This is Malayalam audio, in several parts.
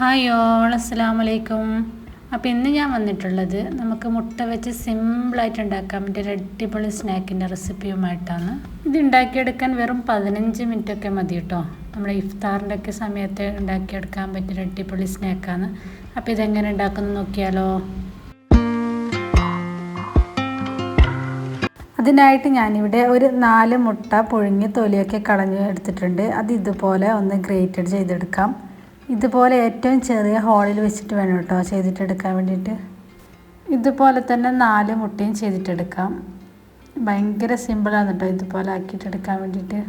ഹായ് ഓൾ അസ്സാം വലൈക്കും അപ്പോൾ ഇന്ന് ഞാൻ വന്നിട്ടുള്ളത് നമുക്ക് മുട്ട വെച്ച് സിമ്പിളായിട്ട് ഉണ്ടാക്കാൻ പറ്റിയ ഒരു അടിപൊളി സ്നാക്കിന്റെ റെസിപ്പിയുമായിട്ടാണ്. ഇത് ഉണ്ടാക്കിയെടുക്കാൻ വെറും പതിനഞ്ച് മിനിറ്റൊക്കെ മതി കേട്ടോ. നമ്മുടെ ഇഫ്താറിന്റെ ഒക്കെ സമയത്ത് ഉണ്ടാക്കിയെടുക്കാൻ പറ്റിയ ഒരു അടിപൊളി സ്നാക്കാണ്. അപ്പോൾ ഇതെങ്ങനെ ഉണ്ടാക്കുന്നത് നോക്കിയാലോ. അതിനായിട്ട് ഞാനിവിടെ ഒരു നാല് മുട്ട പുഴുങ്ങി തൊലിയൊക്കെ കളഞ്ഞ് എടുത്തിട്ടുണ്ട്. അത് ഇതുപോലെ ഒന്ന് ഗ്രേറ്റഡ് ചെയ്തെടുക്കാം. ഇതുപോലെ ഏറ്റവും ചെറിയ ഹോളിൽ വെച്ചിട്ട് വേണം കേട്ടോ ചെയ്തിട്ടെടുക്കാൻ വേണ്ടിയിട്ട്. ഇതുപോലെ തന്നെ നാല് മുട്ടയും ചെയ്തിട്ടെടുക്കാം. ഭയങ്കര സിമ്പിളാണ് കേട്ടോ ഇതുപോലെ ആക്കിയിട്ടെടുക്കാൻ വേണ്ടിയിട്ട്.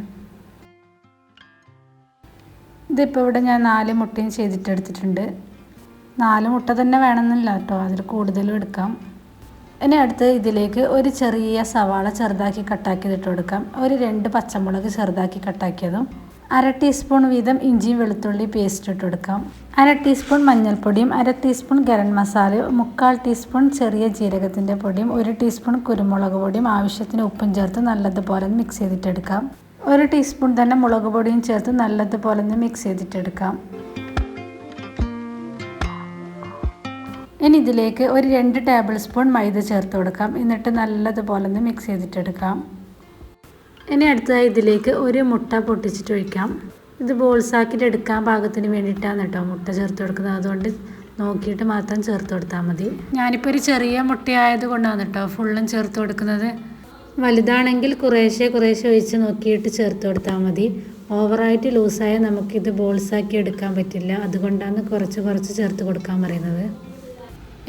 ഇതിപ്പോൾ ഇവിടെ ഞാൻ നാല് മുട്ടയും ചെയ്തിട്ടെടുത്തിട്ടുണ്ട്. നാല് മുട്ട തന്നെ വേണമെന്നില്ല കേട്ടോ അതിൽ കൂടുതലും എടുക്കാം. ഇനി അടുത്ത് ഇതിലേക്ക് ഒരു ചെറിയ സവാള ചെറുതാക്കി കട്ടാക്കിയത് കൊടുക്കാം. ഒരു രണ്ട് പച്ചമുളക് ചെറുതാക്കി കട്ടാക്കിയതും അര ടീസ്പൂൺ വീതം ഇഞ്ചിയും വെളുത്തുള്ളി പേസ്റ്റ് ഇട്ട് കൊടുക്കാം. അര ടീസ്പൂൺ മഞ്ഞൾപ്പൊടിയും അര ടീസ്പൂൺ ഗരം മസാലയും മുക്കാൽ ടീസ്പൂൺ ചെറിയ ജീരകത്തിന്റെ പൊടിയും ഒരു ടീസ്പൂൺ കുരുമുളക് പൊടിയും ആവശ്യത്തിന് ഉപ്പും ചേർത്ത് നല്ലതുപോലെ മിക്സ് ചെയ്തിട്ടെടുക്കാം. ഒരു ടീസ്പൂൺ തന്നെ മുളക് പൊടിയും ചേർത്ത് നല്ലതുപോലെ മിക്സ് ചെയ്തിട്ടെടുക്കാം. ഇനി ഇതിലേക്ക് ഒരു രണ്ട് ടേബിൾ സ്പൂൺ മൈദ ചേർത്ത് കൊടുക്കാം. എന്നിട്ട് നല്ലതുപോലെ മിക്സ് ചെയ്തിട്ടെടുക്കാം. ഇനി അടുത്തതായി ഇതിലേക്ക് ഒരു മുട്ട പൊട്ടിച്ചിട്ട് ഒഴിക്കാം. ഇത് ബോൾസാക്കിയിട്ട് എടുക്കാൻ പാകത്തിന് വേണ്ടിയിട്ടാണ് കേട്ടോ മുട്ട ചേർത്ത് കൊടുക്കുന്നത്. അതുകൊണ്ട് നോക്കിയിട്ട് മാത്രം ചേർത്ത് കൊടുത്താൽ മതി. ഞാനിപ്പോൾ ഒരു ചെറിയ മുട്ടയായത് കൊണ്ടാണ് കേട്ടോ ഫുള്ളും ചേർത്ത് കൊടുക്കുന്നത്. വലുതാണെങ്കിൽ കുറേശ്ശെ കുറേശ്ശെ ഒഴിച്ച് നോക്കിയിട്ട് ചേർത്ത് കൊടുത്താൽ മതി. ഓവറായിട്ട് ലൂസായാൽ നമുക്കിത് ബോൾസാക്കി എടുക്കാൻ പറ്റില്ല. അതുകൊണ്ടാണ് കുറച്ച് കുറച്ച് ചേർത്ത് കൊടുക്കാൻ പറയുന്നത്.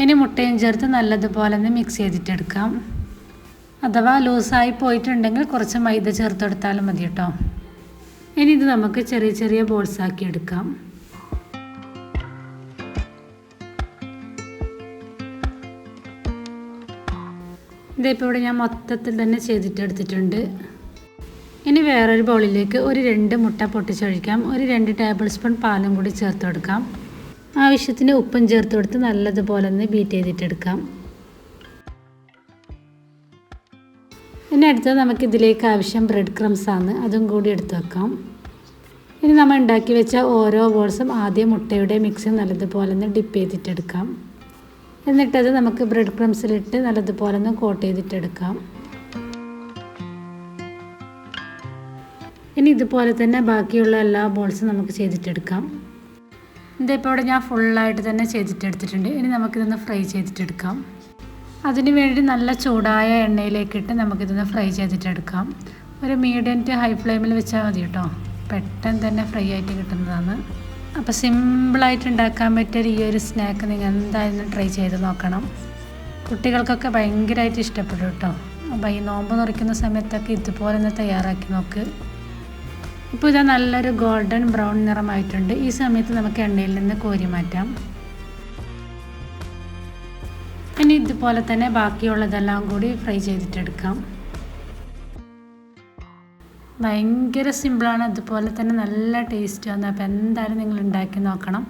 ഇനി മുട്ടയും ചേർത്ത് നല്ലതുപോലെ ഒന്ന് മിക്സ് ചെയ്തിട്ടെടുക്കാം അഥവാ ലൂസായി പോയിട്ടുണ്ടെങ്കിൽ കുറച്ച് മൈദ ചേർത്ത് കൊടുത്താലും മതി കേട്ടോ. ഇനി ഇത് നമുക്ക് ചെറിയ ചെറിയ ബോൾസ് ആക്കി എടുക്കാം. ഇതിപ്പോൾ ഇവിടെ ഞാൻ മൊത്തത്തിൽ തന്നെ ചെയ്തിട്ടെടുത്തിട്ടുണ്ട്. ഇനി വേറൊരു ബോളിലേക്ക് ഒരു രണ്ട് മുട്ട പൊട്ടിച്ചൊഴിക്കാം. ഒരു രണ്ട് ടേബിൾ സ്പൂൺ പാലും കൂടി ചേർത്ത് കൊടുക്കാം ആവശ്യത്തിന് ഉപ്പും ചേർത്ത് കൊടുത്ത് നല്ലതുപോലെ ഒന്ന് ബീറ്റ് ചെയ്തിട്ടെടുക്കാം. ഇനി അടുത്തത് നമുക്ക് ഇതിലേക്ക് ആവശ്യം ബ്രെഡ് ക്രംസ് ആണ്. അതും കൂടി എടുത്ത് വെക്കാം. ഇനി നമ്മൾ ഉണ്ടാക്കി വെച്ച ഓരോ ബോൾസും ആദ്യം മുട്ടയുടെ മിക്സ് നല്ലതുപോലെ ഒന്ന് ഡിപ്പ് ചെയ്തിട്ടെടുക്കാം. എന്നിട്ടത് നമുക്ക് ബ്രെഡ് ക്രംസിലിട്ട് നല്ലതുപോലെ ഒന്ന് കോട്ട് ചെയ്തിട്ടെടുക്കാം. ഇനി ഇതുപോലെ തന്നെ ബാക്കിയുള്ള എല്ലാ ബോൾസും നമുക്ക് ചെയ്തിട്ടെടുക്കാം. ഇതിപ്പോൾ ഇവിടെ ഞാൻ ഫുള്ളായിട്ട് തന്നെ ചെയ്തിട്ടെടുത്തിട്ടുണ്ട്. ഇനി നമുക്കിതൊന്ന് ഫ്രൈ ചെയ്തിട്ടെടുക്കാം. അതിന് വേണ്ടി നല്ല ചൂടായ എണ്ണയിലേക്കിട്ട് നമുക്കിതൊന്ന് ഫ്രൈ ചെയ്തിട്ടെടുക്കാം. ഒരു മീഡിയം ടു ഹൈ ഫ്ലെയിമിൽ വെച്ചാൽ മതി കേട്ടോ പെട്ടെന്ന് തന്നെ ഫ്രൈ ആയിട്ട് കിട്ടുന്നതാണ്. അപ്പോൾ സിമ്പിളായിട്ട് ഉണ്ടാക്കാൻ പറ്റിയ ഈ ഒരു സ്നാക്ക് നിങ്ങൾ എന്തായാലും ട്രൈ ചെയ്ത് നോക്കണം. കുട്ടികൾക്കൊക്കെ ഭയങ്കരമായിട്ട് ഇഷ്ടപ്പെടും കേട്ടോ അപ്പോൾ ഈ നോമ്പ് നിറയ്ക്കുന്ന സമയത്തൊക്കെ ഇതുപോലെ ഒന്ന് തയ്യാറാക്കി നോക്ക്. ഇപ്പോൾ ഇതാ നല്ലൊരു ഗോൾഡൻ ബ്രൗൺ നിറമായിട്ടുണ്ട്. ഈ സമയത്ത് നമുക്ക് എണ്ണയിൽ നിന്ന് കോരി മാറ്റാം. ഇനി ഇതുപോലെ തന്നെ ബാക്കിയുള്ളതെല്ലാം കൂടി ഫ്രൈ ചെയ്തിട്ടെടുക്കാം. ഭയങ്കര സിമ്പിളാണ്. അതുപോലെ തന്നെ നല്ല ടേസ്റ്റാണ് അപ്പോൾ എന്തായാലും നിങ്ങൾ ഉണ്ടാക്കി നോക്കണം.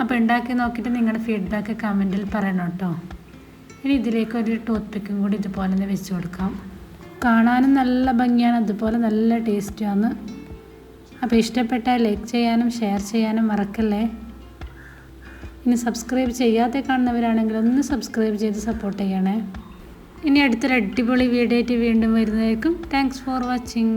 അപ്പോൾ ഉണ്ടാക്കി നോക്കിയിട്ട് നിങ്ങളുടെ ഫീഡ്ബാക്ക് കമന്റിൽ പറയണം കേട്ടോ. ഇനി ഇതിലേക്ക് ഒരു ടൂത്ത് പിക്കും കൂടി ഇതുപോലെ തന്നെ വെച്ച് കൊടുക്കാം. കാണാനും നല്ല ഭംഗിയാണ്. അതുപോലെ നല്ല ടേസ്റ്റാണ് അപ്പോൾ ഇഷ്ടപ്പെട്ടാൽ ലൈക്ക് ചെയ്യാനും ഷെയർ ചെയ്യാനും മറക്കല്ലേ? ഇനി സബ്സ്ക്രൈബ് ചെയ്യാതെ കാണുന്നവരാണെങ്കിൽ ഒന്ന് സബ്സ്ക്രൈബ് ചെയ്ത് സപ്പോർട്ട് ചെയ്യണേ. ഇനി അടുത്തൊരു അടിപൊളി വീഡിയോ ആയിട്ട് വീണ്ടും വരുന്നതായിരിക്കും. Thanks for watching